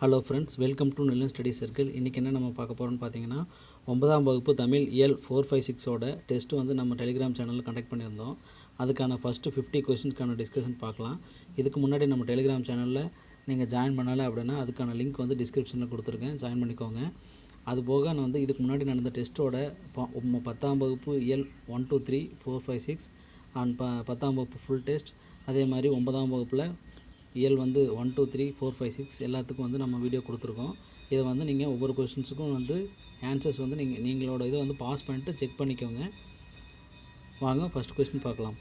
Hello friends welcome to நெல்லும் study circle இன்றைக்கி என்ன நம்ம பார்க்க போகிறோம்னு பார்த்தீங்கன்னா ஒன்பதாம் வகுப்பு தமிழ் இயல் ஃபோர் ஃபைவ் சிக்ஸோட டெஸ்ட்டு வந்து நம்ம டெலிகிராம் சேனலில் கண்டக்ட் பண்ணியிருந்தோம். அதுக்கான ஃபஸ்ட்டு ஃபிஃப்டி கொஸ்டின்ஸ்க்கான டிஸ்கஷன் பார்க்கலாம். இதுக்கு முன்னாடி நம்ம டெலிகிராம் சேனலில் நீங்கள் ஜாயின் பண்ணலை அப்படின்னா அதுக்கான லிங்க் வந்து டிஸ்கிரிப்ஷனில் கொடுத்துருக்கேன். ஜாயின் பண்ணிக்கோங்க. அது போக நான் வந்து இதுக்கு முன்னாடி நடந்த டெஸ்ட்டோட ப- பத்தாம் வகுப்பு இயல் one two three four five six and ப பத்தாம் வகுப்பு ஃபுல் டெஸ்ட் அதே மாதிரி ஒன்பதாம் வகுப்பில் இயல் வந்து one two three four five six எல்லாத்துக்கும் வந்து நம்ம வீடியோ கொடுத்துருக்கோம். இதை வந்து நீங்கள் ஒவ்வொரு கொஷின்ஸுக்கும் வந்து ஆன்சர்ஸ் வந்து நீங்கள் நீங்களோட இதை வந்து பாஸ் பண்ணிட்டு செக் பண்ணிக்கோங்க. வாங்க ஃபஸ்ட் கொஸ்டின் பார்க்கலாம்.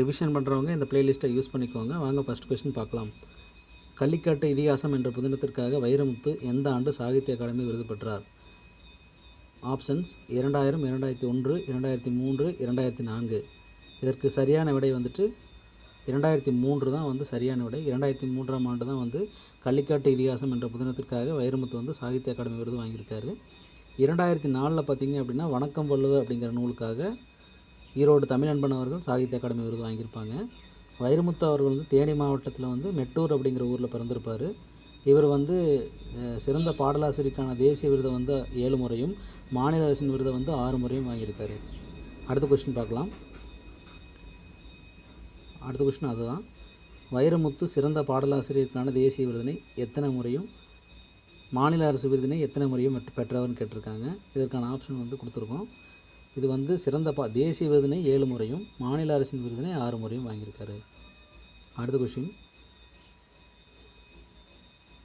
ரிவிஷன் பண்ணுறவங்க இந்த பிளேலிஸ்ட்டை யூஸ் பண்ணிக்கோங்க. வாங்க ஃபஸ்ட் கொஸ்டின் பார்க்கலாம். கள்ளிக்காட்டு இதிகாசம் என்ற புதினத்திற்காக வைரமுத்து எந்த ஆண்டு சாகித்ய அகாடமி விருது பெற்றார்? ஆப்ஷன்ஸ் இரண்டாயிரம் இரண்டாயிரத்தி ஒன்று இரண்டாயிரத்தி மூன்று இரண்டாயிரத்தி நான்கு. இதற்கு சரியான விடை வந்துட்டு இரண்டாயிரத்தி மூன்று தான் வந்து சரியான விடை. இரண்டாயிரத்தி மூன்றாம் ஆண்டு தான் வந்து கள்ளிக்காட்டு இதிகாசம் என்ற புதினத்திற்காக வைரமுத்து வந்து சாகித்ய அகாடமி விருது வாங்கியிருக்காரு. இரண்டாயிரத்தி நாலில் பார்த்தீங்க அப்படின்னா வணக்கம் வள்ளுவ அப்படிங்கிற நூலுக்காக ஈரோடு தமிழன்பன் அவர்கள் சாகித்ய அகாடமி விருது வாங்கியிருப்பாங்க. வைரமுத்து அவர்கள் வந்து தேனி மாவட்டத்தில் வந்து மெட்டூர் அப்படிங்கிற ஊரில் பிறந்திருப்பார். இவர் வந்து சிறந்த பாடலாசிரியருக்கான தேசிய விருதை வந்து ஏழு முறையும் மாநில அரசின் விருதை வந்து ஆறு முறையும் வாங்கியிருக்காரு. அடுத்த கொஸ்டின் பார்க்கலாம். அடுத்த கொஸ்டின் அதுதான். வைரமுத்து சிறந்த பாடலாசிரியருக்கான தேசிய விருதினை எத்தனை முறையும் மாநில அரசு விருதினை எத்தனை முறையும் பெற்று- பெற்றவர்னு கேட்டிருக்காங்க. இதற்கான ஆப்ஷன் வந்து கொடுத்துருக்கோம். இது வந்து சிறந்த பா தேசிய விருதினை ஏழு முறையும் மாநில அரசின் விருதினை ஆறு முறையும் வாங்கியிருக்காரு. அடுத்த கொஷின்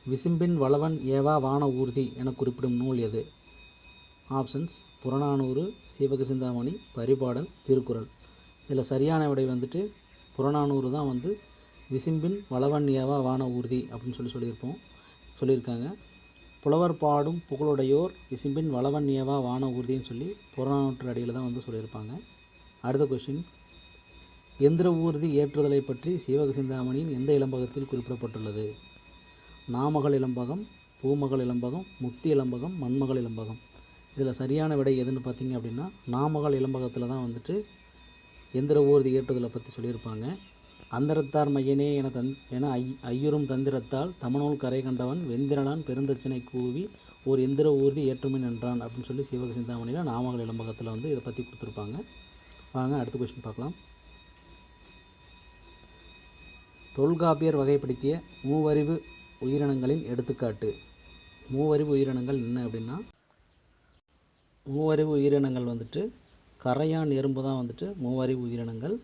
விசும்பின் வளவன் ஏவா வான ஊர்தி என குறிப்பிடும் நூல் எது? ஆப்ஷன்ஸ் புறநானூறு சீவக சிந்தாமணி பரிபாடல் திருக்குறள். இதில் சரியான விடை வந்துட்டு புறநானூறு தான் வந்து விசும்பின் வளவன்யாவா வான ஊர்தி அப்படின்னு சொல்லி சொல்லியிருப்போம் சொல்லியிருக்காங்க. புலவர் பாடும் புகழுடையோர் விசும்பின் வளவன்யாவா வான ஊர்தின்னு சொல்லி புறநானூற்று அடியில் தான் வந்து சொல்லியிருப்பாங்க. அடுத்த கொஷின் எந்திர ஊர்தி ஏற்றுதலை பற்றி சீவக சிந்தாமணியின் எந்த இளம்பகத்தில் குறிப்பிடப்பட்டுள்ளது? நாமகள் இளம்பகம் பூமகள் இளம்பகம் முத்தி இளம்பகம் மண்மகள் இளம்பகம். இதில் சரியான விடை எதுன்னு பார்த்தீங்க அப்படின்னா நாமகள் இளம்பகத்தில் தான் வந்துட்டு எந்திர ஊர்தி ஏற்றுதலை பற்றி சொல்லியிருப்பாங்க. அந்தரத்தார் மையனே என தந் என ஐ ஐயரும் தந்திரத்தால் தமநூல் கரை கண்டவன் வெந்திரனான் பெருந்தச்சனை கூவி ஒரு எந்திர ஊர்தி ஏற்றுமின் என்றான் அப்படின்னு சொல்லி சிவக சிந்தாமணியில் நாமகள் இளம்பகத்தில் வந்து இதை பற்றி கொடுத்துருப்பாங்க. வாங்க அடுத்த கொஸ்டின் பார்க்கலாம். தொல்காப்பியர் வகைப்படுத்திய மூவறிவு உயிரினங்களின் எடுத்துக்காட்டு. மூவறிவு உயிரினங்கள் என்ன அப்படின்னா மூவறிவு உயிரினங்கள் வந்துட்டு கரையான் எறும்பு தான் வந்துட்டு மூவறிவு உயிரினங்கள்.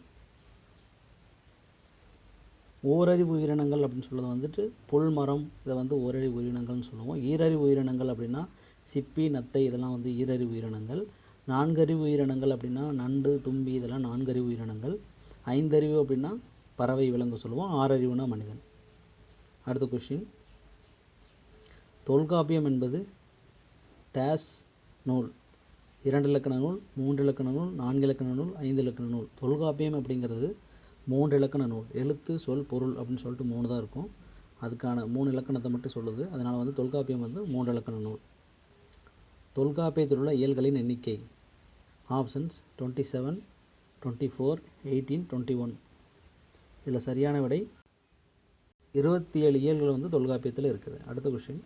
ஓரறிவு உயிரினங்கள் அப்படின்னு சொல்கிறது வந்துட்டு புல் மரம் இதை வந்து ஓரறிவு உயிரினங்கள்னு சொல்லுவோம். ஈரறிவு உயிரினங்கள் அப்படின்னா சிப்பி நத்தை இதெல்லாம் வந்து ஈரறிவு உயிரினங்கள். நான்கறிவு உயிரினங்கள் அப்படின்னா நண்டு தும்பி இதெல்லாம் நான்கறிவு உயிரினங்கள். ஐந்தறிவு அப்படின்னா பறவை விலங்கு சொல்லுவோம். ஆறறிவுனா மனிதன். அடுத்த கொஷின் தொல்காப்பியம் என்பது டேஸ் நூல். இரண்டு இலக்கண நூல் மூன்று இலக்கண நூல் நான்கு இலக்கண நூல் ஐந்து இலக்கண நூல். தொல்காப்பியம் அப்படிங்கிறது மூன்று இலக்கண நூல். எழுத்து சொல் பொருள் அப்படின்னு சொல்லிட்டு மூணு தான் இருக்கும். அதுக்கான மூணு இலக்கணத்தை மட்டும் சொல்லுது. அதனால் வந்து தொல்காப்பியம் வந்து மூன்று இலக்கண நூல். தொல்காப்பியத்தில் உள்ள இயல்களின் எண்ணிக்கை. Options twenty seven twenty four eighteen twenty one இதில் சரியான விடை இருபத்தி ஏழு இயல்கள் வந்து தொல்காப்பியத்தில் இருக்குது. அடுத்த கொஷின்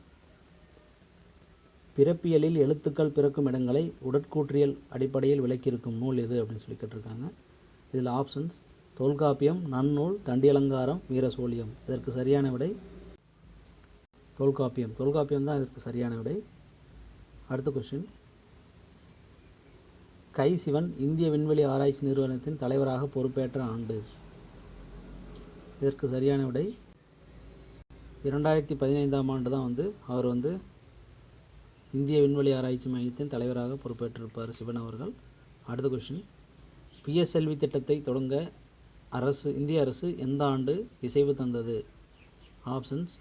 பிறப்பியலில் எழுத்துக்கள் பிறக்கும் இடங்களை உடற்கூற்றியல் அடிப்படையில் விளக்கியிருக்கும் நூல் எது அப்படின்னு சொல்லி கேட்டிருக்காங்க. இதில் ஆப்ஷன்ஸ் தொல்காப்பியம் நன்னூல் தண்டியலங்காரம் வீரசோழியம். இதற்கு சரியான விடை தொல்காப்பியம். தொல்காப்பியம் தான் இதற்கு சரியான விடை. அடுத்த கொஸ்டின் கை சிவன் இந்திய விண்வெளி ஆராய்ச்சி நிறுவனத்தின் தலைவராக பொறுப்பேற்ற ஆண்டு. இதற்கு சரியான விடை. இரண்டாயிரத்தி பதினைந்தாம் ஆண்டு தான் வந்து அவர் வந்து இந்திய விண்வெளி ஆராய்ச்சி மையத்தின் தலைவராக பொறுப்பேற்றிருப்பார் சிவன் அவர்கள். அடுத்த கொஷின் பிஎஸ்எல்வி திட்டத்தை தொடங்க அரசு இந்திய அரசு எந்த ஆண்டு இசைவு தந்தது? ஆப்ஷன்ஸ்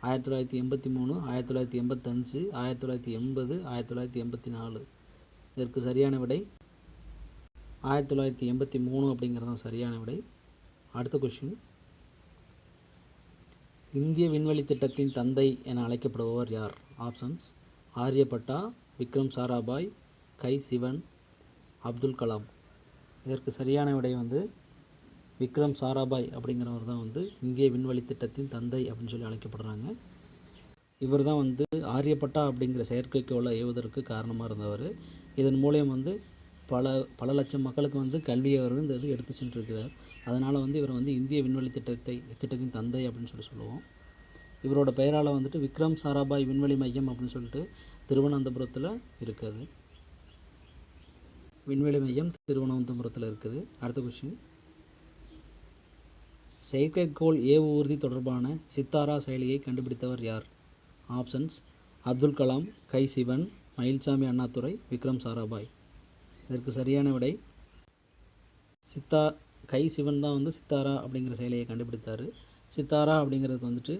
ஆயிரத்தி தொள்ளாயிரத்தி எண்பத்தி மூணு ஆயிரத்தி தொள்ளாயிரத்தி எண்பத்தஞ்சு ஆயிரத்தி தொள்ளாயிரத்தி எண்பது ஆயிரத்தி தொள்ளாயிரத்தி எண்பத்தி நாலு. இதற்கு சரியான விடை? ஆயிரத்தி தொள்ளாயிரத்தி எண்பத்தி மூணு அப்படிங்கிறது தான் சரியான விடை. அடுத்த கொஷின் இந்திய விண்வெளி திட்டத்தின் தந்தை என அழைக்கப்படுபவர் யார்? ஆப்ஷன்ஸ் ஆரியப்பட்டா விக்ரம் சாராபாய் கை சிவன் அப்துல் கலாம். இதற்கு சரியான விடை வந்து விக்ரம் சாராபாய் அப்படிங்கிறவர் தான் வந்து இந்திய விண்வெளி திட்டத்தின் தந்தை அப்படின்னு சொல்லி அழைக்கப்படுறாங்க. இவர் தான் வந்து ஆரியப்பட்டா அப்படிங்கிற செயற்கைக்கோளை ஏவுவதற்கு காரணமாக இருந்தவர். இதன் மூலியம் வந்து பல பல லட்சம் மக்களுக்கு வந்து கல்வியை அவர் இந்த இது எடுத்து சென்றிருக்கிறார். அதனால் வந்து இவர் வந்து இந்திய விண்வெளி திட்டத்தை திட்டத்தின் தந்தை அப்படின்னு சொல்லி சொல்லுவோம். இவரோட பெயரால் வந்துட்டு விக்ரம் சாராபாய் விண்வெளி மையம் அப்படின்னு சொல்லிட்டு திருவனந்தபுரத்தில் இருக்குது. விண்வெளி மையம் திருவனந்தபுரத்தில் இருக்குது. அடுத்த கொஷின் செயற்கைக்கோள் ஏவூர்தி தொடர்பான சித்தாரா செயலியை கண்டுபிடித்தவர் யார்? ஆப்ஷன்ஸ் அப்துல் கலாம் கை சிவன் மயில்சாமி அண்ணாதுரை விக்ரம் சாராபாய். இதற்கு சரியான விடை சித்தா கை சிவன் தான் வந்து சித்தாரா அப்படிங்கிற செயலியை கண்டுபிடித்தார். சித்தாரா அப்படிங்கிறது வந்துட்டு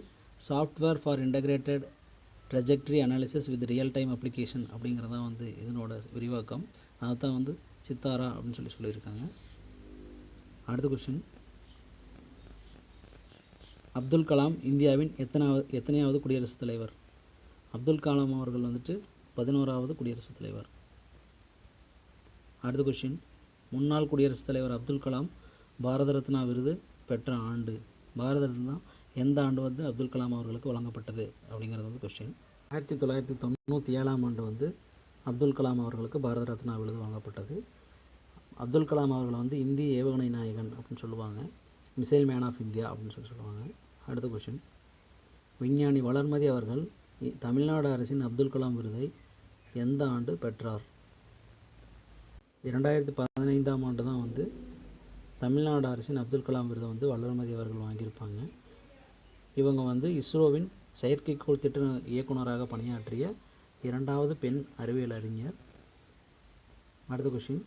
software for integrated trajectory analysis with real time application அப்படிங்கிறது தான் வந்து இதனோட விரிவாக்கம். அதை தான் வந்து சித்தாரா அப்படின்னு சொல்லி சொல்லியிருக்காங்க. அடுத்த கொஷின் அப்துல் கலாம் இந்தியாவின் எத்தனாவது எத்தனையாவது குடியரசுத் தலைவர்? அப்துல் கலாம் அவர்கள் வந்துட்டு பதினோராவது குடியரசுத் தலைவர். அடுத்த கொஷின் முன்னாள் குடியரசுத் தலைவர் அப்துல் கலாம் பாரத ரத்னா விருது பெற்ற ஆண்டு. பாரத ரத்னா எந்த ஆண்டு வந்து அப்துல் கலாம் அவர்களுக்கு வழங்கப்பட்டது அப்படிங்கிறது வந்து கொஸ்டின் ஆயிரத்தி தொள்ளாயிரத்தி தொண்ணூற்றி ஏழாம் ஆண்டு வந்து அப்துல் கலாம் அவர்களுக்கு பாரத ரத்னா விருது வழங்கப்பட்டது. அப்துல் கலாம் அவர்களை வந்து இந்திய ஏவுகணை நாயகன் அப்படின்னு சொல்லுவாங்க. மிசைல் மேன் ஆஃப் இந்தியா அப்படின்னு சொல்லி சொல்லுவாங்க. அடுத்த கொஷின் விஞ்ஞானி வளர்மதி அவர்கள் இ- தமிழ்நாடு அரசின் அப்துல் கலாம் விருதை எந்த ஆண்டு பெற்றார்? இரண்டாயிரத்தி பதினைந்தாம் ஆண்டு தான் வந்து தமிழ்நாடு அரசின் அப்துல் கலாம் விருதை வந்து வளர்மதி அவர்கள் வாங்கியிருப்பாங்க. இவங்க வந்து இஸ்ரோவின் செயற்கைக்கோள் திட்ட இயக்குனராக பணியாற்றிய இரண்டாவது பெண் அறிவியல் அறிஞர். அடுத்த கொஷின்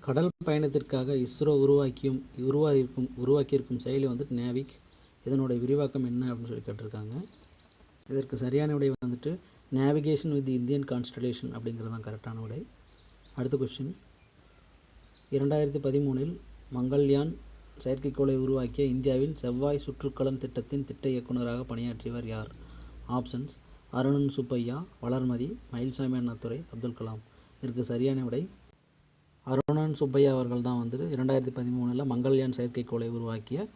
கடல் பயணத்திற்காக இஸ்ரோ உருவாக்கியும் உருவாகியிருக்கும் உருவாக்கியிருக்கும் செயலி வந்துட்டு நேவிக் இதனுடைய விரிவாக்கம் என்ன அப்படின்னு சொல்லி கேட்டிருக்காங்க. இதற்கு சரியான விடை வந்துட்டு நேவிகேஷன் வித் இந்தியன் கான்ஸ்டலேஷன் அப்படிங்கிறது தான் கரெக்டான விடை. அடுத்த கொஸ்டின் இரண்டாயிரத்தி பதிமூணில் மங்கள்யான் செயற்கைக்கோளை உருவாக்கிய இந்தியாவின் செவ்வாய் சுற்றுக்கலன் திட்டத்தின் திட்ட இயக்குனராக பணியாற்றியவர் யார்? ஆப்ஷன்ஸ் அருணன் சுப்பையா வளர்மதி மயில்சாமி அண்ணாதுரை அப்துல் கலாம். இதற்கு சரியான விடை அருணன் சுப்பையா அவர்கள் தான் வந்துட்டு இரண்டாயிரத்தி பதிமூணில் மங்கள்யான் செயற்கைக்கோளை உருவாக்கிய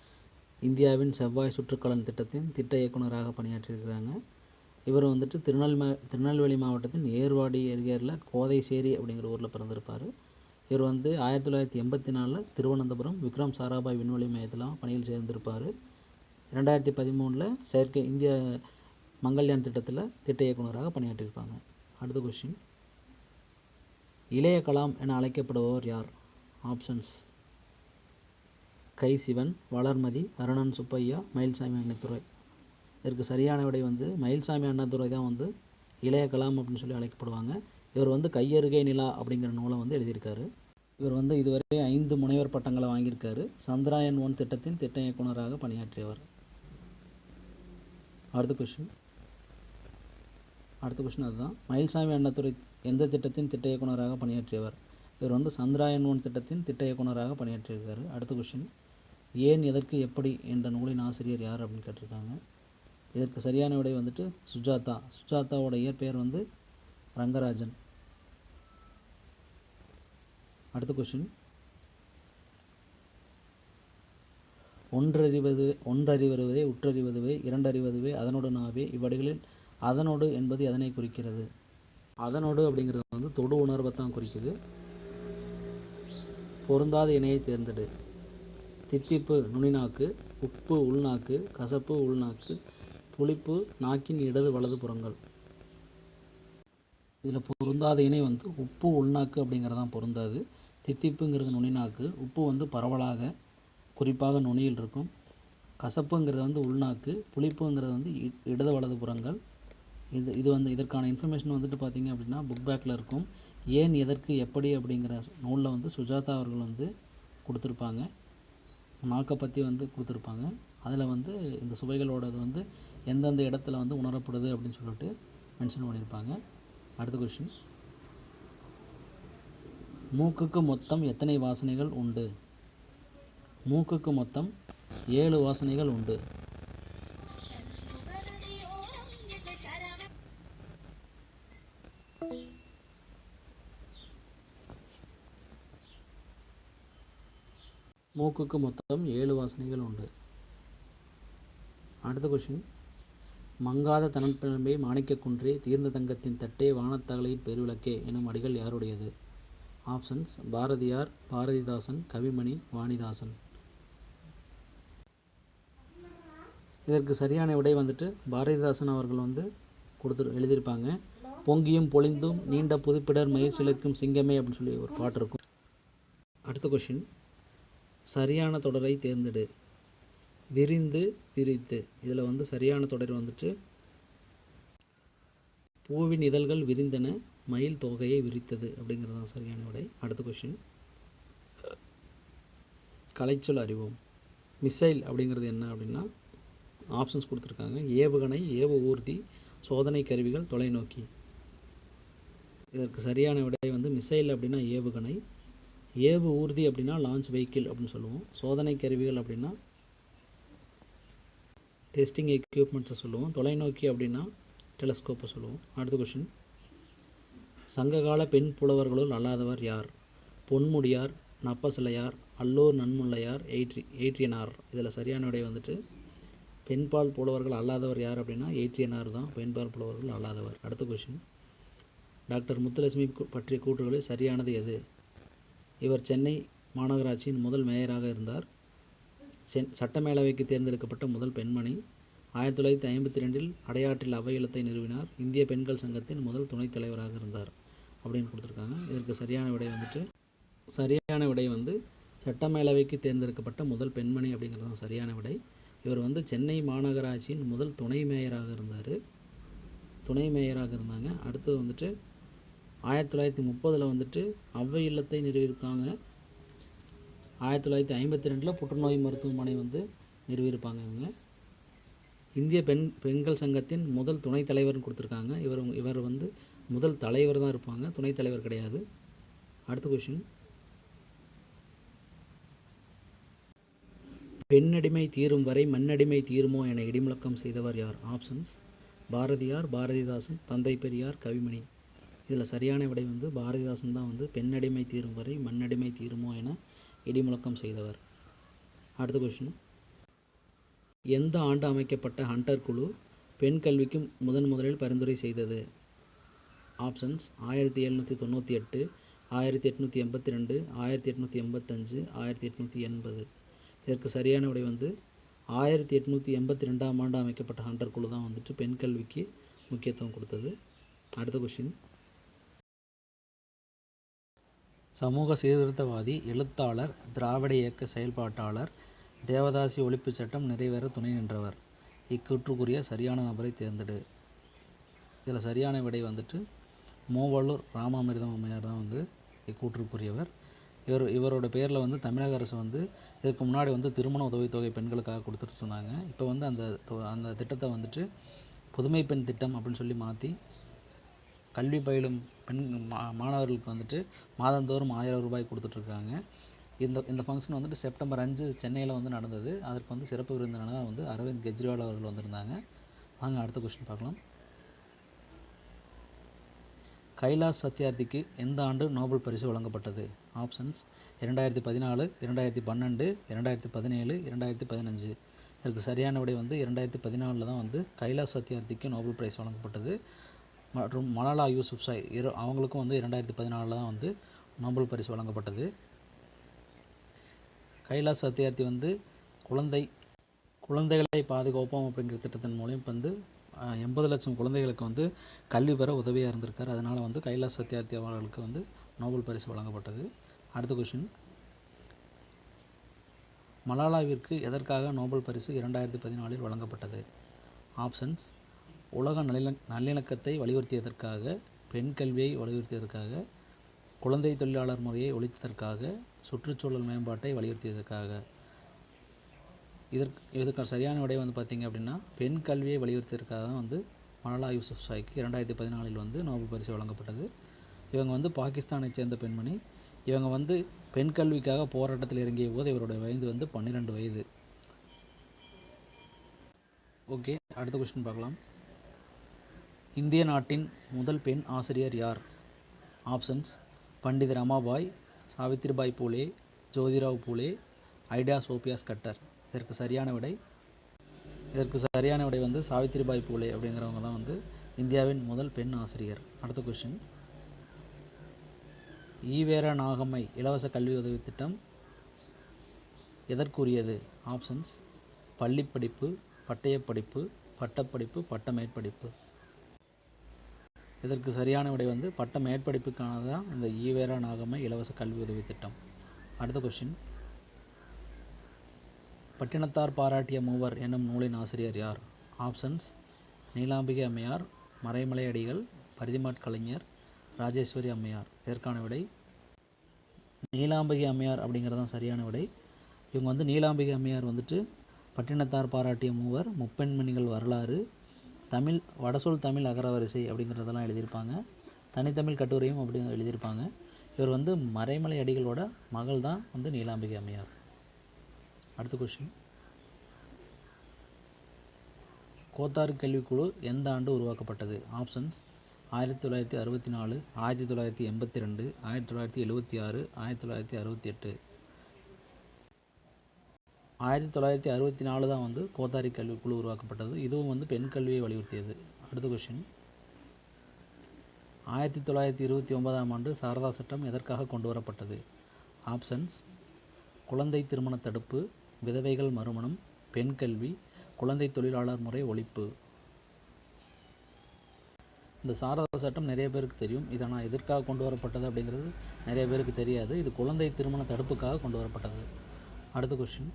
இந்தியாவின் செவ்வாய் சுற்றுக்கலன் திட்டத்தின் திட்ட இயக்குனராக பணியாற்றியிருக்கிறாங்க. இவர் வந்துட்டு திருநெல்வேலி திருநெல்வேலி மாவட்டத்தின் ஏர்வாடி ஏரியாவில் கோதைசேரி அப்படிங்கிற ஊரில் பிறந்திருப்பார். இவர் வந்து ஆயிரத்தி தொள்ளாயிரத்தி எண்பத்தி நாலில் திருவனந்தபுரம் விக்ரம் சாராபாய் விண்வெளி மையத்தில் பணியில் சேர்ந்திருப்பார். ரெண்டாயிரத்தி பதிமூணில் செயற்கை இந்திய மங்கள்யான் திட்டத்தில் திட்ட இயக்குனராக பணியாற்றியிருப்பாங்க. அடுத்த கொஷின் இளைய கலாம் என அழைக்கப்படுபவர் யார்? ஆப்ஷன்ஸ் கை சிவன் வளர்மதி அருணன் சுப்பையா மயில்சாமி அண்ணாதுரை. இதற்கு சரியான விடை வந்து மயில்சாமி அண்ணாதுரை தான் வந்து இளைய கலாம் அப்படின்னு சொல்லி அழைக்கப்படுவாங்க. இவர் வந்து கையருகே நிலா அப்படிங்கிற நூலை வந்து எழுதியிருக்காரு. இவர் வந்து இதுவரை ஐந்து முனைவர் பட்டங்களை வாங்கியிருக்காரு. சந்திராயன் ஒன் திட்டத்தின் திட்ட இயக்குனராக பணியாற்றியவர். அடுத்த கொஷின் அடுத்த கொஷின் அதுதான். மயில்சாமி அண்ணாதுரை எந்த திட்டத்தின் திட்ட இயக்குனராக பணியாற்றியவர்? இவர் வந்து சந்திராயன் ஒன் திட்டத்தின் திட்ட இயக்குனராக பணியாற்றியிருக்காரு. அடுத்த கொஷின் ஏன் எதற்கு எப்படி என்ற நூலின் ஆசிரியர் யார் அப்படின்னு கேட்டிருக்காங்க. இதற்கு சரியான விடை வந்துட்டு சுஜாதா. சுஜாதாவோட இயற்பெயர் வந்து ரங்கராஜன். அடுத்த கொஷின் ஒன்றறிவது ஒன்றறிவருவதே உற்றறிவதுவே இரண்டறிவதுவே அதனோடு நாவே இவ்வடிகளில் அதனோடு என்பது எதனை குறிக்கிறது? அதனோடு அப்படிங்கிறது வந்து தொடு உணர்வை தான் குறிக்குது. பொருந்தாத இணையை தேர்ந்தெடு. தித்திப்பு நுனிநாக்கு உப்பு உள்நாக்கு கசப்பு உள்நாக்கு புளிப்பு நாக்கின் இடது வலது புறங்கள். இதில் பொருந்தாத இணை வந்து உப்பு உள்நாக்கு அப்படிங்கிறதான் பொருந்தாது. தித்திப்புங்கிறது நுனிநாக்கு உப்பு வந்து பரவலாக குறிப்பாக நுனியில் இருக்கும். கசப்புங்கிறது வந்து உள்நாக்கு புளிப்புங்கிறது வந்து இ- இடது வலது புறங்கள். இது இது வந்து இதற்கான இன்ஃபர்மேஷன் வந்துட்டு பார்த்தீங்க அப்படின்னா புக் பேக்கில் இருக்கும். ஏன் எதற்கு எப்படி அப்படிங்கிற நூலில் வந்து சுஜாதா அவர்கள் வந்து கொடுத்துருப்பாங்க. நாக்கை பற்றி வந்து கொடுத்துருப்பாங்க. அதில் வந்து இந்த சுவைகளோடது வந்து எந்தெந்த இடத்துல வந்து உணரப்படுது அப்படின்னு சொல்லிட்டு மென்ஷன் பண்ணியிருப்பாங்க. அடுத்த கொஷின் மூக்குக்கு மொத்தம் எத்தனை வாசனைகள் உண்டு? மூக்குக்கு மொத்தம் ஏழு வாசனைகள் உண்டு. மூக்குக்கு மொத்தம் ஏழு வாசனைகள் உண்டு. அடுத்த கொஷின் மங்காத தனப்பிழம்பை மாணிக்க குன்றே தீர்ந்த தங்கத்தின் தட்டே வானத்தகலையின் பெருவிளக்கே எனும் அடிகள் யாருடையது? ஆப்ஷன்ஸ் பாரதியார் பாரதிதாசன் கவிமணி வாணிதாசன். இதற்கு சரியான விடை வந்துட்டு பாரதிதாசன் அவர்கள் வந்து கொடுத்து எழுதியிருப்பாங்க. பொங்கியும் பொழிந்தும் நீண்ட புதுப்பிடர் மயிர் சிங்கமே அப்படின்னு சொல்லி ஒரு பாட்டு இருக்கும். அடுத்த கொஷின் சரியான தொடரை தேர்ந்தெடு. விரிந்து விரித்து. இதில் வந்து சரியான தொடர் வந்துட்டு பூவின் இதழ்கள் விரிந்தன மயில் தொகையை விரித்தது அப்படிங்கிறது தான் சரியான விடை அடுத்த கொஷின் கலைச்சொல் அறிவோம். மிசைல் அப்படிங்கிறது என்ன அப்படின்னா ஆப்ஷன்ஸ் கொடுத்துருக்காங்க. ஏவுகணை ஏவ ஊர்தி சோதனை கருவிகள் தொலைநோக்கி. இதற்கு சரியான விடை வந்து மிசைல் அப்படின்னா ஏவுகணை. ஏவு ஊர்தி அப்படின்னா லான்ச் வெஹிக்கிள் அப்படின்னு சொல்லுவோம். சோதனை கருவிகள் அப்படின்னா டெஸ்டிங் எக்யூப்மெண்ட்ஸை சொல்லுவோம். தொலைநோக்கி அப்படின்னா டெலஸ்கோப்பை சொல்லுவோம். அடுத்த கொஷின் சங்ககால பெண் புலவர்களுள் அல்லாதவர் யார்? பொன்முடியார் நப்பசிலையார் அல்லூர் நன்முல்லையார் எயிட்ரி எயிட்ரியனார் இதில் சரியான விடை வந்துட்டு பெண்பால் புலவர்கள் அல்லாதவர் யார் அப்படின்னா எயிட்ரியனார் தான் பெண்பால் புலவர்கள் அல்லாதவர். அடுத்த கொஷின் டாக்டர் முத்துலட்சுமி பற்றிய கூற்றுகளில் சரியானது எது? இவர் சென்னை மாநகராட்சியின் முதல் மேயராக இருந்தார். சென் சட்டமேலவைக்கு தேர்ந்தெடுக்கப்பட்ட முதல் பெண்மணி. ஆயிரத்தி தொள்ளாயிரத்தி ஐம்பத்தி ரெண்டில் அடையாற்றில் அவை நிறுவினார். இந்திய பெண்கள் சங்கத்தின் முதல் துணைத் தலைவராக இருந்தார். அப்படின்னு கொடுத்துருக்காங்க. இதற்கு சரியான விடை வந்துட்டு சரியான விடை வந்து சட்டமேலவைக்கு தேர்ந்தெடுக்கப்பட்ட முதல் பெண்மணி அப்படிங்கிறது தான் சரியான விடை. இவர் வந்து சென்னை மாநகராட்சியின் முதல் துணை மேயராக இருந்தார். துணை மேயராக இருந்தாங்க. அடுத்தது வந்துட்டு ஆயிரத்தி தொள்ளாயிரத்தி முப்பதில் வந்துட்டு அவ்வை இல்லத்தை நிறுவியிருக்காங்க ஆயிரத்தி தொள்ளாயிரத்தி ஐம்பத்தி ரெண்டில் புற்றுநோய் மருத்துவமனை வந்து நிறுவியிருப்பாங்க இவங்க. இந்திய பெண் பெண்கள் சங்கத்தின் முதல் துணைத் தலைவர்னு கொடுத்துருக்காங்க. இவர் இவர் வந்து முதல் தலைவர் தான் இருப்பாங்க. துணைத் தலைவர் கிடையாது. அடுத்த கொஷின் பெண்ணடிமை தீரும் வரை மண்ணடிமை தீருமோ என இடிமுழக்கம் செய்தவர் யார்? ஆப்ஷன்ஸ் பாரதியார் பாரதிதாசன் தந்தை பெரியார் கவிமணி. இதில் சரியான விடை வந்து பாரதிதாசன் தான் வந்து பெண்ணடிமை தீரும் வரை மண்ணடிமை தீருமோ என இடிமுழக்கம் செய்தவர். அடுத்த கொஷின் எந்த ஆண்டு அமைக்கப்பட்ட ஹண்டர் குழு பெண் கல்விக்கு முதன் முதலில் பரிந்துரை செய்தது? ஆப்ஷன்ஸ் ஆயிரத்தி எழுநூற்றி தொண்ணூற்றி எட்டு ஆயிரத்தி எட்நூற்றி எண்பத்தி ரெண்டு ஆயிரத்தி எட்நூற்றி எண்பத்தஞ்சு ஆயிரத்தி எட்நூற்றி எண்பது. இதற்கு சரியான விடை வந்து ஆயிரத்தி எட்நூற்றி எண்பத்தி ரெண்டாம் ஆண்டு அமைக்கப்பட்ட ஹண்டர் குழு தான் வந்துட்டு பெண் கல்விக்கு முக்கியத்துவம் கொடுத்தது. அடுத்த கொஷின் சமூக சீர்திருத்தவாதி எழுத்தாளர் திராவிட இயக்க செயல்பாட்டாளர் தேவதாசி ஒழிப்புச் சட்டம் நிறைவேற துணை நின்றவர். இக்கூற்றுக்குரிய சரியான நபரை தேர்ந்தெடு. இதில் சரியான விடை வந்துட்டு மூவலூர் ராமாமிர்தம் அம்மையார் தான் வந்து இக்கூற்றுக்குரியவர் இவர் இவரோட பேரில் வந்து தமிழக அரசு வந்து இதுக்கு முன்னாடி வந்து திருமண உதவித்தொகை பெண்களுக்காக கொடுத்துட்டு சொன்னாங்க. இப்போ வந்து அந்த தொ- அந்த திட்டத்தை வந்துட்டு புதுமை பெண் திட்டம் அப்படின்னு சொல்லி மாற்றி கல்வி பயிலும் பெண் மா மாணவர்களுக்கு வந்துட்டு மாதந்தோறும் ஆயிரம் ரூபாய் கொடுத்துட்ருக்காங்க இந்த இந்த ஃபங்க்ஷன் வந்துட்டு செப்டம்பர் அஞ்சு சென்னையில் வந்து நடந்தது. அதற்கு வந்து சிறப்பு விருந்தினராக வந்து அரவிந்த் கெஜ்ரிவால் அவர்கள் வந்திருந்தாங்க. வாங்க அடுத்த கொஸ்டின் பார்க்கலாம். கைலாஷ் சத்யார்த்திக்கு எந்த ஆண்டு நோபல் பரிசு வழங்கப்பட்டது? ஆப்ஷன்ஸ் இரண்டாயிரத்தி பதினாலு இரண்டாயிரத்தி பன்னெண்டு இரண்டாயிரத்தி பதினேழு இரண்டாயிரத்தி பதினஞ்சு. இதற்கு சரியான விடை வந்து இரண்டாயிரத்தி பதினாலில் தான் வந்து கைலாஷ் சத்யார்த்திக்கு நோபல் பிரைஸ் வழங்கப்பட்டது. மற்றும் மலாலா யூசுப் சாய் இரு அவங்களுக்கும் வந்து இரண்டாயிரத்தி பதினாலில் தான் வந்து நோபல் பரிசு வழங்கப்பட்டது. கைலாஷ் சத்யார்த்தி வந்து குழந்தை குழந்தைகளை பாதுகாப்போம் அப்படிங்கிற திட்டத்தின் மூலம் இப்போ வந்து எண்பது லட்சம் குழந்தைகளுக்கு வந்து கல்வி பெற உதவியாக இருந்திருக்கார். அதனால் வந்து கைலாஷ் சத்யார்த்தி அவர்களுக்கு வந்து நோபல் பரிசு வழங்கப்பட்டது. அடுத்த கொஷின் மலாலாவிற்கு எதற்காக நோபல் பரிசு இரண்டாயிரத்தி பதினாலில் வழங்கப்பட்டது? ஆப்ஷன்ஸ். உலக நல்லிண நல்லிணக்கத்தை வலியுறுத்தியதற்காக பெண் கல்வியை வலியுறுத்தியதற்காக குழந்தை தொழிலாளர் முறையை ஒழித்ததற்காக சுற்றுச்சூழல் மேம்பாட்டை வலியுறுத்தியதற்காக. இதற்கு இதற்கான சரியான விடை வந்து பார்த்திங்க அப்படின்னா பெண் கல்வியை வலியுறுத்தியிருக்காக தான் வந்து மலாலா யூசுப் சாய்க்கு இரண்டாயிரத்தி பதினாலில் வந்து நோபல் பரிசு வழங்கப்பட்டது. இவங்க வந்து பாகிஸ்தானைச் சேர்ந்த பெண்மணி. இவங்க வந்து பெண் கல்விக்காக போராட்டத்தில் இறங்கிய போது இவருடைய வயது வந்து பன்னிரெண்டு வயது. ஓகே அடுத்த கொஸ்டின் பார்க்கலாம். இந்திய நாட்டின் முதல் பெண் ஆசிரியர் யார்? Options Pandita Ramabai Savitribai Phule Jyotirao Phule Ida Sophia Scudder. இதற்கு சரியான விடை. இதற்கு சரியான விடை வந்து சாவித்திரிபாய் பூலே அப்படிங்கிறவங்க தான் வந்து இந்தியாவின் முதல் பெண் ஆசிரியர். அடுத்த கொஷின் ஈவேர நாகம்மை இலவச கல்வி உதவி திட்டம் எதற்குரியது? ஆப்ஷன்ஸ் பள்ளிப்படிப்பு பட்டயப்படிப்பு பட்டப்படிப்பு பட்ட மேற்படிப்பு இதற்கு சரியான விடை வந்து பட்ட மேற்படிப்புக்கானது தான் இந்த ஈவேரா நாகம்மை இலவச கல்வி உதவி திட்டம். அடுத்த கொஷின் பட்டினத்தார் பாராட்டிய மூவர் என்னும் நூலின் ஆசிரியர் யார்? ஆப்ஷன்ஸ். நீலாம்பிகை அம்மையார் மறைமலை அடிகள் பரிதிமாட் கலைஞர் ராஜேஸ்வரி அம்மையார். இதற்கான விடை நீலாம்பிகை அம்மையார் அப்படிங்கிறது தான் சரியான விடை. இவங்க வந்து நீலாம்பிகை அம்மையார் வந்துட்டு பட்டினத்தார் பாராட்டிய மூவர் முப்பெண்மணிகள் வரலாறு தமிழ் வடசொல் தமிழ் அகரவரிசை அப்படிங்கிறதெல்லாம் எழுதியிருப்பாங்க. தனித்தமிழ் கட்டுரையும் அப்படி எழுதியிருப்பாங்க. இவர் வந்து மறைமலை அடிகளோட மகள் தான் வந்து நீலாம்பிகை அம்மையார். அடுத்த கொஷின் கோத்தார் கல்விக்குழு எந்த ஆண்டு உருவாக்கப்பட்டது? ஆப்ஷன்ஸ் ஆயிரத்தி தொள்ளாயிரத்தி அறுபத்தி நாலு ஆயிரத்தி தொள்ளாயிரத்தி எண்பத்தி ரெண்டு ஆயிரத்தி தொள்ளாயிரத்தி எழுபத்தி ஆறு ஆயிரத்தி தொள்ளாயிரத்தி அறுபத்தி எட்டு. ஆயிரத்தி தொள்ளாயிரத்தி அறுபத்தி நாலு தான் வந்து கோத்தாரி கல்விக்குழு உருவாக்கப்பட்டது. இதுவும் வந்து பெண் கல்வியை வலியுறுத்தியது. அடுத்த கொஷின் ஆயிரத்தி தொள்ளாயிரத்தி இருபத்தி ஒன்பதாம் ஆண்டு சாரதா சட்டம் எதற்காக கொண்டு வரப்பட்டது? ஆப்ஷன்ஸ் குழந்தை திருமண தடுப்பு விதவைகள் மறுமணம் பெண் கல்வி குழந்தை தொழிலாளர் முறை ஒழிப்பு. இந்த சாரதா சட்டம் நிறைய பேருக்கு தெரியும். இதை நான் எதற்காக கொண்டு வரப்பட்டது அப்படிங்கிறது நிறைய பேருக்கு தெரியாது. இது குழந்தை திருமண தடுப்புக்காக கொண்டு வரப்பட்டது. அடுத்த கொஷின்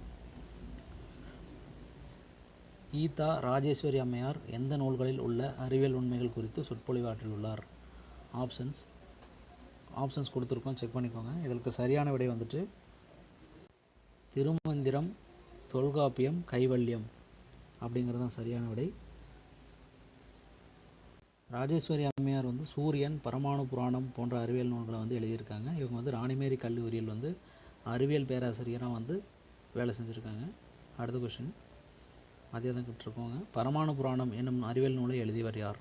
ஈதா ராஜேஸ்வரி அம்மையார் எந்த நூல்களில் உள்ள அறிவியல் உண்மைகள் குறித்து சொற்பொழிவாற்றியுள்ளார் ஆப்ஷன்ஸ் ஆப்ஷன்ஸ் கொடுத்துருக்கோம். செக் பண்ணிக்கோங்க. இதற்கு சரியான விடை வந்துட்டு திருமந்திரம் தொல்காப்பியம் கைவல்யம் அப்படிங்கிறது தான் சரியான விடை. ராஜேஸ்வரி அம்மையார் வந்து சூரியன் பரமாணு புராணம் போன்ற அறிவியல் நூல்களை வந்து எழுதியிருக்காங்க. இவங்க வந்து ராணிமேரி கல்லூரியில் வந்து அறிவியல் பேராசிரியராக வந்து வேலை செஞ்சுருக்காங்க. அடுத்த கொஷின் அதே தான் கேட்டிருக்கோங்க. பரமாணு புராணம் என்னும் அறிவியல் நூலை எழுதியவர் யார்?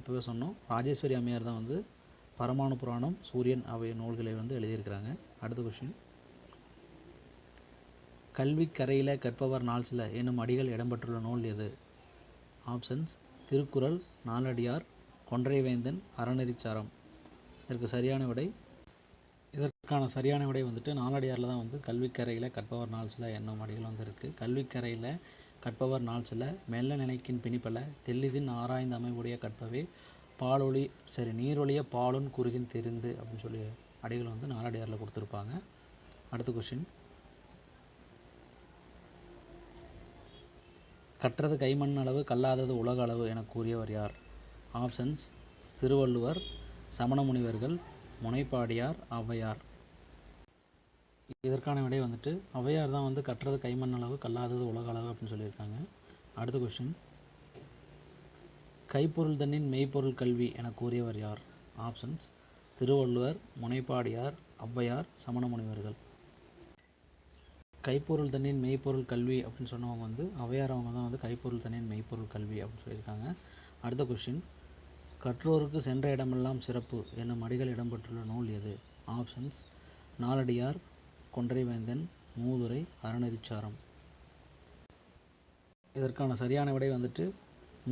இப்போவே சொன்னோம். ராஜேஸ்வரி அம்மையார் தான் வந்து பரமாணு புராணம் சூரியன் அவை நூல்களை வந்து எழுதியிருக்கிறாங்க. அடுத்த கொஷின் கல்விக்கரையில கற்பவர் நாள்சில என்னும் அடிகள் இடம்பெற்றுள்ள நூல் எது? ஆப்ஷன்ஸ் திருக்குறள் நாலடியார் கொன்றைவேந்தன் அறநெறிச்சாரம். இதற்கு சரியான விடை. இதற்கான சரியான விடை வந்துட்டு நாலடியாரில் தான் வந்து கல்விக்கரையில் கற்பவர் நாள் சில என்னும் அடிகள் வந்து இருக்குது கல்விக்கரையில் கற்பவர் நாள் சில மெல்ல நினைக்கின் பிணிப்பல தெல்லிதின் ஆராய்ந்து அமைவுடைய கற்பவே பாலொளி சரி நீரொழிய பாலுன் குறுகின் தெரிந்து அப்படின்னு சொல்லி அடிகள் வந்து நாலடியாரில் கொடுத்துருப்பாங்க. அடுத்த கொஷின் கற்றது கைமண் அளவு கல்லாதது உலக அளவு என கூறியவர் யார்? ஆப்ஷன்ஸ் திருவள்ளுவர் சமண முனிவர்கள் முனைப்பாடியார் ஔவையார். இதற்கான விடை வந்துட்டு ஔவையார் தான் வந்து கற்றது கைமண் அளவு கல்லாதது உலக அளவு அப்படின்னு சொல்லியிருக்காங்க. அடுத்த கொஷின் கைப்பொருள் தன்னின் மெய்ப்பொருள் கல்வி என கூறியவர் யார்? ஆப்ஷன்ஸ் திருவள்ளுவர் முனைப்பாடியார் ஔவையார் சமண முனிவர்கள் கைப்பொருள் தனியின் மெய்ப்பொருள் கல்வி அப்படின்னு சொன்னவங்க வந்து அவையார் அவங்க தான் வந்து கைப்பொருள் தனியின் மெய்ப்பொருள் கல்வி அப்படின்னு சொல்லியிருக்காங்க. அடுத்த கொஷின் கற்றோருக்கு சென்ற இடமெல்லாம் சிறப்பு என்னும் அடிகள் இடம்பெற்றுள்ள நூல் எது? ஆப்ஷன்ஸ் நாலடியார் கொன்றைவேந்தன் மூதுரை அறநெறிச்சாரம். இதற்கான சரியான விடை வந்துட்டு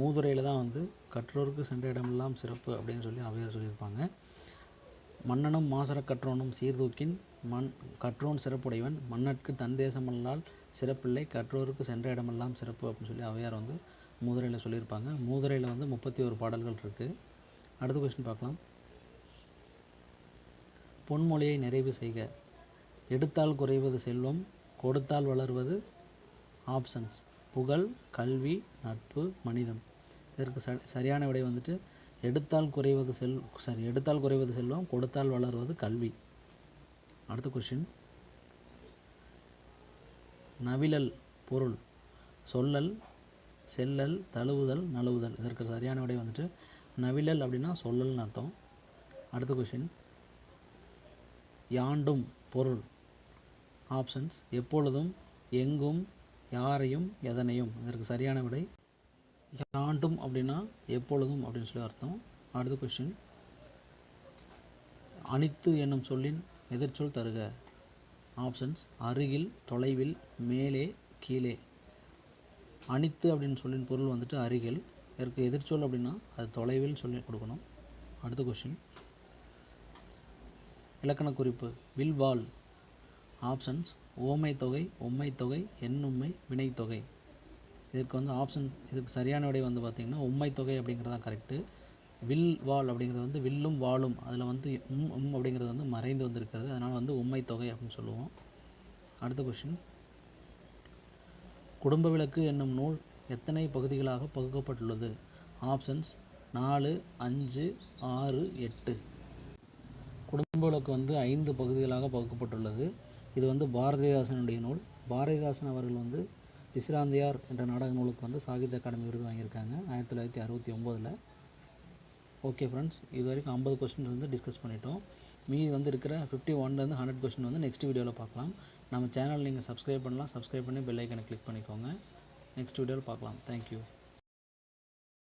மூதுரையில் தான் வந்து கற்றோருக்கு சென்ற இடமெல்லாம் சிறப்பு அப்படின்னு சொல்லி அவையார் சொல்லியிருப்பாங்க. மன்னனும் மாசற கற்றோனும் சீர்தூக்கின் மண் கற்றோன் சிறப்புடையவன். மன்னற்கு தன் தேசமல்லால் சிறப்பில்லை கற்றோருக்கு சென்ற இடமெல்லாம் சிறப்பு அப்படின்னு சொல்லி அவையார் வந்து மூதுரையில் சொல்லியிருப்பாங்க. மூதுரையில் வந்து முப்பத்தி ஒரு பாடல்கள் இருக்குது அடுத்த கொஸ்டின் பார்க்கலாம். பொன்மொழியை நிறைவு செய்க. எடுத்தால் குறைவது செல்வம் கொடுத்தால் வளர்வது ஆப்ஷன்ஸ் புகழ் கல்வி நட்பு மனிதம். இதற்கு ச சரியான விடை வந்துட்டு எடுத்தால் குறைவது செல் சாரி எடுத்தால் குறைவது செல்வம் கொடுத்தால் வளர்வது கல்வி. அடுத்த கொஷின் நவிழல் பொருள். சொல்லல் செல்லல் தழுவுதல் நழுவுதல். இதற்கு சரியான விடை வந்துட்டு நவிழல் அப்படின்னா சொல்லல்னு அர்த்தம். அடுத்த கொஷின் யாண்டும் பொருள். ஆப்ஷன்ஸ் எப்பொழுதும் எங்கும் யாரையும் எதனையும். இதற்கு சரியான விடை. யாண்டும் அப்படின்னா எப்பொழுதும் அப்படின்னு சொல்லி அர்த்தம். அடுத்த கொஷின் அனித்து என்னும் சொல்லின் எதிர்ச்சொல் தருக. ஆப்ஷன்ஸ் அருகில் தொலைவில் மேலே கீழே. அனித்து அப்படின்னு சொல்லின் பொருள் வந்துட்டு அருகில். இதற்கு எதிர்ச்சொல் அப்படின்னா அது தொலைவில் சொல்லி கொடுக்கணும். அடுத்த கொஷின் இலக்கண குறிப்பு வில் வால். ஆப்ஷன்ஸ் ஓமை தொகை உம்மை தொகை எண்ணும்மை வினைத்தொகை இதற்கு வந்து ஆப்ஷன் இதுக்கு சரியான விடை வந்து பார்த்திங்கன்னா உம்மை தொகை அப்படிங்கிறது தான் கரெக்டு வில் வால் அப்படிங்கிறது வந்து வில்லும் வாலும். அதில் வந்து உம் உம் அப்படிங்கிறது வந்து மறைந்து வந்திருக்கிறது. அதனால் வந்து உண்மை தொகை அப்படின்னு சொல்லுவோம். அடுத்த கொஷின் குடும்ப விளக்கு என்னும் நூல் எத்தனை பகுதிகளாக பகுக்கப்பட்டுள்ளது? ஆப்ஷன்ஸ் நாலு அஞ்சு ஆறு எட்டு. குடும்ப விளக்கு வந்து ஐந்து பகுதிகளாக பகுக்கப்பட்டுள்ளது. இது வந்து பாரதிதாசனுடைய நூல். பாரதிதாசன் அவர்கள் வந்து விசிராந்தியார் என்ற நாடக நூலுக்கு வந்து சாகித்ய அகாடமி விருது வாங்கியிருக்காங்க ஆயிரத்தி தொள்ளாயிரத்தி அறுபத்தி ஒம்போதில். ஓகே ஃப்ரெண்ட்ஸ் இது வரைக்கும் ஐம்பது கொஸ்டின் வந்து டிஸ்கஸ் பண்ணிட்டோம். மீதி வந்து இருக்கிற ஃபிஃப்டி ஒன்லேருந்து ஹண்ட்ரட் கொஸ்டின் வந்து நெக்ஸ்ட் வீடியோவில் பார்க்கலாம். நம்ம சேனல் நீங்கள் சப்ஸ்கிரைப் பண்ணலாம். சப்ஸ்கிரைப் பண்ணி பெல் ஐக்கனை கிளிக் பண்ணிக்கோங்க. நெக்ஸ்ட் வீடியோவில் பார்க்கலாம். தேங்க்யூ